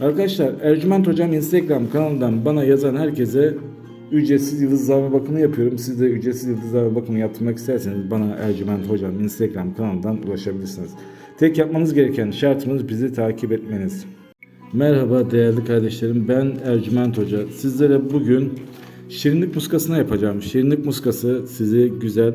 Arkadaşlar Ercüment Hocam Instagram kanalından bana yazan herkese ücretsiz yıldızlama bakımı yapıyorum. Siz de ücretsiz yıldızlama bakımı yaptırmak isterseniz bana Ercüment Hocam Instagram kanalından ulaşabilirsiniz. Tek yapmanız gereken şartımız bizi takip etmeniz. Merhaba değerli kardeşlerim ben Ercüment Hoca. Sizlere bugün şirinlik muskasına yapacağım. Şirinlik muskası sizi güzel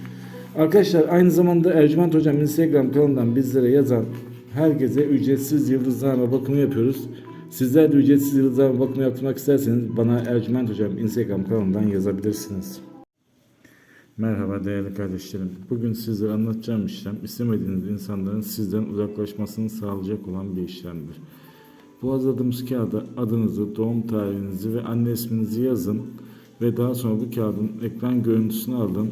Arkadaşlar aynı zamanda Ercüment Hocam Instagram kanalından bizlere yazan herkese ücretsiz yıldızlama bakımı yapıyoruz. Sizler de ücretsiz yıldızlama bakımı yaptırmak isterseniz bana Ercüment Hocam Instagram kanalından yazabilirsiniz. Merhaba değerli kardeşlerim. Bugün sizlere anlatacağım işlem istemediğiniz insanların sizden uzaklaşmasını sağlayacak olan bir işlemdir. Bu hazırladığımız kağıda adınızı, doğum tarihinizi ve anne isminizi yazın ve daha sonra bu kağıdın ekran görüntüsünü alın,